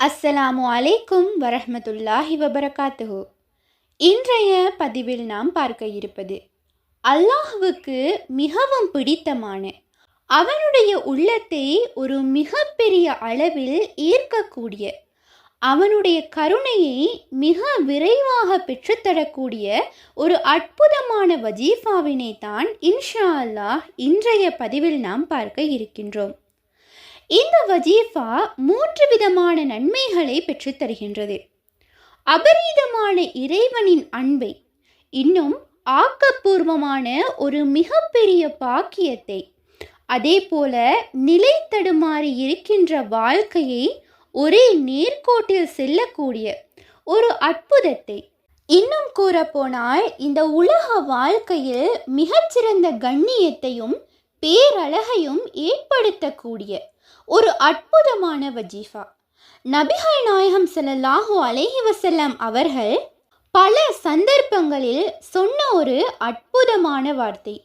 அஸ்ஸலாமு அலைக்கும் வரஹமத்துல்லாஹி வபரகாத்துஹு. இன்றைய பதிவில் நாம் பார்க்க இருப்பது அல்லாஹுவுக்கு மிகவும் பிடித்தமான அவனுடைய உள்ளத்தை ஒரு மிகப்பெரிய அளவில் ஈர்க்கக்கூடிய அவனுடைய கருணையை மிக விரைவாக பெற்றுத்தரக்கூடிய ஒரு அற்புதமான வஜீஃபாவினை தான் இன்ஷா அல்லாஹ் இன்றைய பதிவில் நாம் பார்க்க இருக்கின்றோம். இந்த வஜீஃபா மூன்று விதமான நன்மைகளை பெற்றுத்தருகின்றது அபரீதமான இறைவனின் அன்பை இன்னும் ஆக்கப்பூர்வமான ஒரு மிகப்பெரிய பாக்கியத்தை அதே போல நிலை தடுமாறி இருக்கின்ற வாழ்க்கையை ஒரே நேர்கோட்டில் செல்லக்கூடிய ஒரு அற்புதத்தை. இன்னும் கூறப்போனால் இந்த உலக வாழ்க்கையில் மிகச்சிறந்த கண்ணியத்தையும் பேரழகையும் ஏற்படுத்தக்கூடிய ஒரு அற்புதமான வஜீஃபா. நபிகள் நாயகம் ஸல்லல்லாஹு அலேஹி வஸல்லம் அவர்கள் பல சந்தர்ப்பங்களில் சொன்ன ஒரு அற்புதமான வார்த்தை.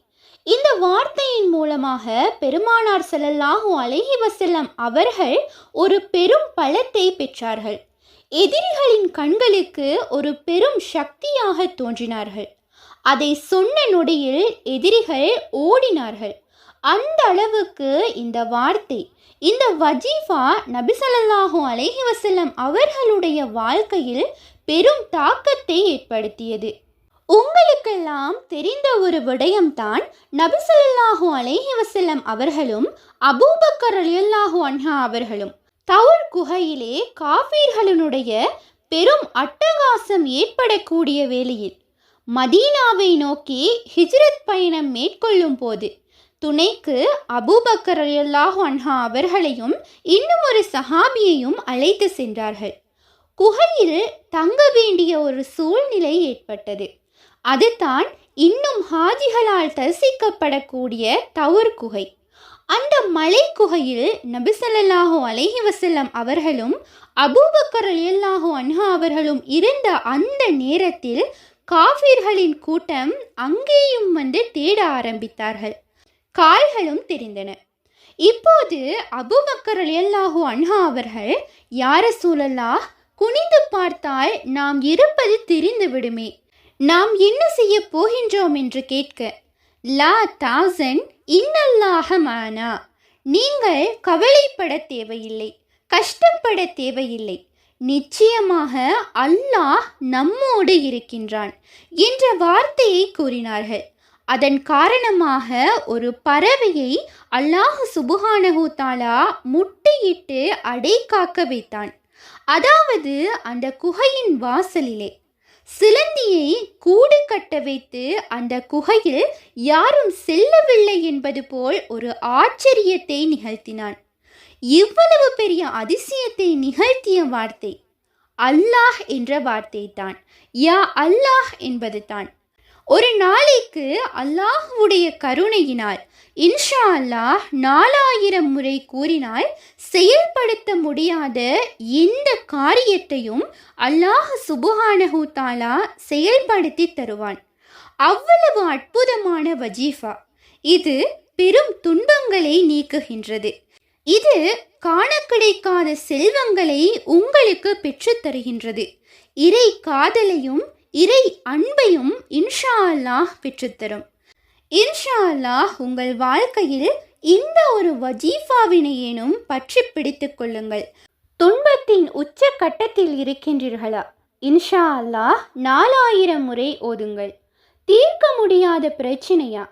இந்த வார்த்தையின் மூலமாக பெருமானார் ஸல்லல்லாஹு அலேஹி வசல்லம் அவர்கள் ஒரு பெரும் பலத்தை பெற்றார்கள். எதிரிகளின் கண்களுக்கு ஒரு பெரும் சக்தியாக தோன்றினார்கள். அதை சொன்ன நொடியில் எதிரிகள் ஓடினார்கள். அந்த அளவுக்கு இந்த வார்த்தை இந்த வஜீஃபா நபிசல்லாஹூ அலைஹி வசல்லம் அவர்களுடைய வாழ்க்கையில் பெரும் தாக்கத்தை ஏற்படுத்தியது. உங்களுக்கெல்லாம் தெரிந்த ஒரு விடயம்தான் நபிசல்லாஹூ அலைஹி வசல்லம் அவர்களும் அபூபக்கர் அலியல்லாஹூ அன்ஹா அவர்களும். தவுர் குகையிலே காஃபீர்களுடைய பெரும் அட்டகாசம் ஏற்படக்கூடிய வேளையில் மதீனாவை நோக்கி ஹிஜ்ரத் பயணம் மேற்கொள்ளும் போது துணைக்கு அபூபக்கர் அல்லாஹு அன்ஹா அவர்களையும் இன்னும் ஒரு சஹாபியையும் அழைத்து சென்றார்கள். குகையில் தங்க வேண்டிய ஒரு சூழ்நிலை ஏற்பட்டது. அதுதான் இன்னும் ஹாஜிகளால் தரிசிக்கப்படக்கூடிய தவுர் குகை. அந்த மலை குகையில் நபிசல்லாஹு அலஹி வசல்லம் அவர்களும் அபூபக்கர் அல்லாஹு அன்ஹா அவர்களும் இருந்த அந்த நேரத்தில் காஃபிர்களின் கூட்டம் அங்கேயும் வந்து தேட ஆரம்பித்தார்கள். கால்களும் தெரிந்தன. இப்போது அபுபக்கர் அலியல்லாஹு அன்ஹா அவர்கள் யார சூழல்லா குனிந்து பார்த்தால் நாம் இருப்பது தெரிந்து விடுமே. நாம் என்ன செய்ய போகின்றோம் என்று கேட்க லா தாசன் இன்னல்லாக மானா. நீங்கள் கவலைப்பட தேவையில்லை கஷ்டப்பட தேவையில்லை. நிச்சயமாக அல்லாஹ் நம்மோடு இருக்கின்றான் என்ற வார்த்தையை கூறினார்கள். அதன் காரணமாக ஒரு பறவையை அல்லாஹ் சுபுகானஹு முட்டையிட்டு அடை காக்க வைத்தான். அதாவது அந்த குகையின் வாசலிலே. சிலந்தியை கூடு கட்ட வைத்து அந்த குகையில் யாரும் செல்லவில்லை என்பது போல் ஒரு ஆச்சரியத்தை நிகழ்த்தினான். இவ்வளவு பெரிய அதிசயத்தை நிகழ்த்திய வார்த்தை அல்லாஹ் என்ற வார்த்தை தான் யா அல்லாஹ் என்பது தான் ஒரு நாளைக்கு அல்லாஹுடைய கருணையினால் இன்ஷா அல்லாஹ் நாலாயிரம் முறை கூறினால் செயல்படுத்த முடியாத எந்த காரியத்தையும் அல்லாஹ் சுபுகானஹூத்தாலா தாலா செயல்படுத்தி தருவான். அவ்வளவு அற்புதமான வஜீஃபா. இது பெரும் துன்பங்களை நீக்குகின்றது. இது காண கிடைக்காத செல்வங்களை உங்களுக்கு பெற்றுத் தருகின்றது இறை காதலையும் இறை அன்பையும் இன்ஷா அல்லாஹ் பெற்றுத்தரும். இன்ஷா அல்லாஹ் உங்கள் வாழ்க்கையில் இந்த ஒரு வஜீஃபாவினையேனும் பற்றி பிடித்து கொள்ளுங்கள். துன்பத்தின் உச்ச கட்டத்தில் இருக்கின்றீர்களா? இன்ஷா அல்லாஹ் நாலாயிரம் முறை ஓதுங்கள். தீர்க்க முடியாத பிரச்சனையா?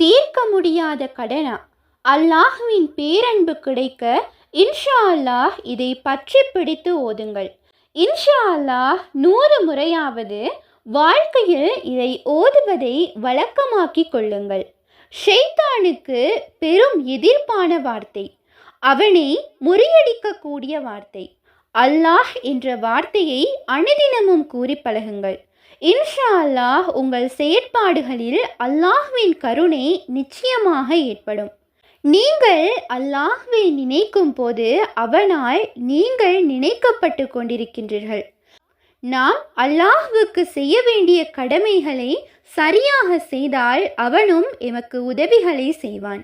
தீர்க்க முடியாத கடனா? அல்லாஹுவின் பேரன்பு கிடைக்க இன்ஷா அல்லாஹ் இதை பற்றி பிடித்து ஓதுங்கள். இன்ஷா அல்லாஹ் நூறு முறையாவது வாழ்க்கையில் இதை ஓதுவதை வழக்கமாக்கிக் கொள்ளுங்கள். ஷெய்தானுக்கு பெரும் எதிர்ப்பான வார்த்தை. அவனை முறியடிக்கக்கூடிய வார்த்தை. அல்லாஹ் என்ற வார்த்தையை அனுதினமும் கூறி பழகுங்கள். இன்ஷா அல்லாஹ் உங்கள் செயற்பாடுகளில் அல்லாஹ்வின் கருணை நிச்சயமாக ஏற்படும். நீங்கள் அல்லாஹ்வை நினைக்கும் போது அவனால் நீங்கள் நினைக்கப்பட்டு கொண்டிருக்கின்றீர்கள். நாம் அல்லாஹுவுக்கு செய்ய வேண்டிய கடமைகளை சரியாக செய்தால் அவனும் எமக்கு உதவிகளை செய்வான்.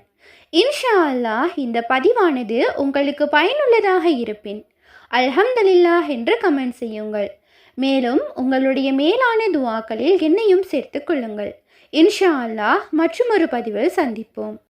இன்ஷா அல்லாஹ் இந்த பதிவானது உங்களுக்கு பயனுள்ளதாக இருப்பின். அல்ஹம்துலில்லாஹ் என்று கமெண்ட் செய்யுங்கள். மேலும் உங்களுடைய மேலான துவாக்களில் என்னையும் சேர்த்துக் கொள்ளுங்கள். இன்ஷா அல்லாஹ் மற்றும் ஒரு பதிவில் சந்திப்போம்.